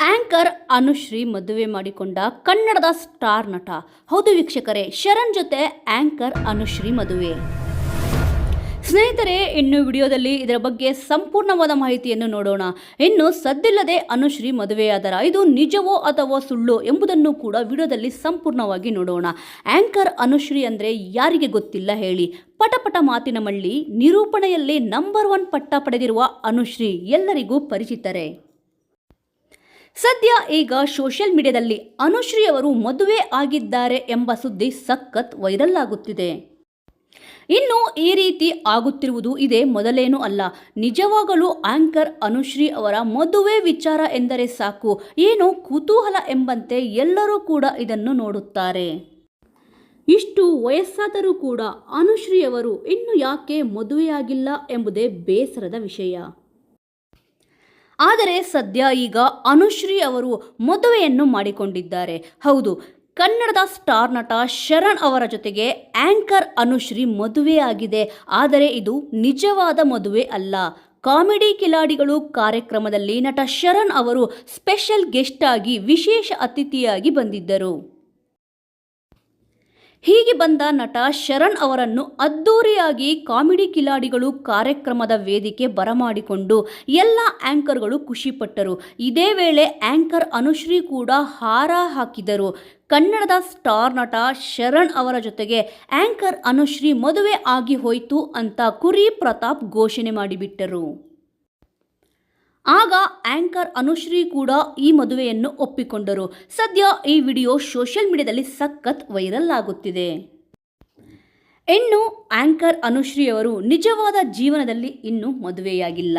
Anchor Anushree ಮದುವೆ ಮಾಡಿಕೊಂಡ ಕನ್ನಡದ ಸ್ಟಾರ್ ನಟ. ಹೌದು ವೀಕ್ಷಕರೇ, ಶರಣ್ ಜೊತೆ ಆಂಕರ್ ಅನುಶ್ರೀ ಮದುವೆ. ಸ್ನೇಹಿತರೆ, ಇನ್ನು ವಿಡಿಯೋದಲ್ಲಿ ಇದರ ಬಗ್ಗೆ ಸಂಪೂರ್ಣವಾದ ಮಾಹಿತಿಯನ್ನು ನೋಡೋಣ. ಇನ್ನು ಸದ್ದಿಲ್ಲದೆ ಅನುಶ್ರೀ ಮದುವೆಯಾದರ ಇದು ನಿಜವೋ ಅಥವಾ ಸುಳ್ಳು ಎಂಬುದನ್ನು ಕೂಡ ವಿಡಿಯೋದಲ್ಲಿ ಸಂಪೂರ್ಣವಾಗಿ ನೋಡೋಣ. ಆಂಕರ್ ಅನುಶ್ರೀ ಅಂದರೆ ಯಾರಿಗೆ ಗೊತ್ತಿಲ್ಲ ಹೇಳಿ. ಪಟಪಟ ಮಾತಿನ ಮಳ್ಳಿ, ನಿರೂಪಣೆಯಲ್ಲಿ ನಂಬರ್ ಒನ್ ಪಟ್ಟ ಪಡೆದಿರುವ ಅನುಶ್ರೀ ಎಲ್ಲರಿಗೂ ಪರಿಚಿತರೇ. ಸದ್ಯ ಈಗ ಸೋಷಿಯಲ್ ಮೀಡಿಯಾದಲ್ಲಿ ಅನುಶ್ರೀ ಅವರು ಮದುವೆ ಆಗಿದ್ದಾರೆ ಎಂಬ ಸುದ್ದಿ ಸಖತ್ ವೈರಲ್ ಆಗುತ್ತಿದೆ. ಇನ್ನು ಈ ರೀತಿ ಆಗುತ್ತಿರುವುದು ಇದೇ ಮೊದಲೇನೂ ಅಲ್ಲ. ನಿಜವಾಗಲೂ ಆಂಕರ್ ಅನುಶ್ರೀ ಅವರ ಮದುವೆ ವಿಚಾರ ಎಂದರೆ ಸಾಕು. ಏನು ಕುತೂಹಲ ಎಂಬಂತೆ ಎಲ್ಲರೂ ಕೂಡ ಇದನ್ನು ನೋಡುತ್ತಾರೆ. ಇಷ್ಟು ವಯಸ್ಸಾದರೂ ಕೂಡ ಅನುಶ್ರೀ ಅವರು ಇನ್ನು ಯಾಕೆ ಮದುವೆಯಾಗಿಲ್ಲ ಎಂಬುದೇ ಬೇಸರದ ವಿಷಯ. ಆದರೆ ಸದ್ಯ ಈಗ ಅನುಶ್ರೀ ಅವರು ಮದುವೆಯನ್ನು ಮಾಡಿಕೊಂಡಿದ್ದಾರೆ. ಹೌದು, ಕನ್ನಡದ ಸ್ಟಾರ್ ನಟ ಶರಣ್ ಅವರ ಜೊತೆಗೆ ಆಂಕರ್ ಅನುಶ್ರೀ ಮದುವೆಯಾಗಿದೆ. ಆದರೆ ಇದು ನಿಜವಾದ ಮದುವೆ ಅಲ್ಲ. ಕಾಮಿಡಿ ಕಿಲಾಡಿಗಳು ಕಾರ್ಯಕ್ರಮದಲ್ಲಿ ನಟ ಶರಣ್ ಅವರು ಸ್ಪೆಷಲ್ ಗೆಸ್ಟ್ ಆಗಿ ವಿಶೇಷ ಅತಿಥಿಯಾಗಿ ಬಂದಿದ್ದರು. ಹೀಗೆ ಬಂದ ನಟ ಶರಣ್ ಅವರನ್ನು ಅದ್ದೂರಿಯಾಗಿ ಕಾಮಿಡಿ ಕಿಲಾಡಿಗಳು ಕಾರ್ಯಕ್ರಮದ ವೇದಿಕೆ ಬರಮಾಡಿಕೊಂಡು ಎಲ್ಲ ಆಂಕರ್ಗಳು ಖುಷಿಪಟ್ಟರು. ಇದೇ ವೇಳೆ ಆಂಕರ್ ಅನುಶ್ರೀ ಕೂಡ ಹಾರ ಹಾಕಿದರು. ಕನ್ನಡದ ಸ್ಟಾರ್ ನಟ ಶರಣ್ ಅವರ ಜೊತೆಗೆ ಆಂಕರ್ ಅನುಶ್ರೀ ಮದುವೆ ಆಗಿ ಹೋಯಿತು ಅಂತ ಕುರಿ ಪ್ರತಾಪ್ ಘೋಷಣೆ ಮಾಡಿಬಿಟ್ಟರು. ಆಂಕರ್ ಅನುಶ್ರೀ ಕೂಡ ಈ ಮದುವೆಯನ್ನು ಒಪ್ಪಿಕೊಂಡರು. ಸದ್ಯ ಈ ವಿಡಿಯೋ ಸೋಷಿಯಲ್ ಮೀಡಿಯಾದಲ್ಲಿ ಸಖತ್ ವೈರಲ್ ಆಗುತ್ತಿದೆ. ಇನ್ನು ಆಂಕರ್ ಅನುಶ್ರೀ ಅವರು ನಿಜವಾದ ಜೀವನದಲ್ಲಿ ಇನ್ನೂ ಮದುವೆಯಾಗಿಲ್ಲ.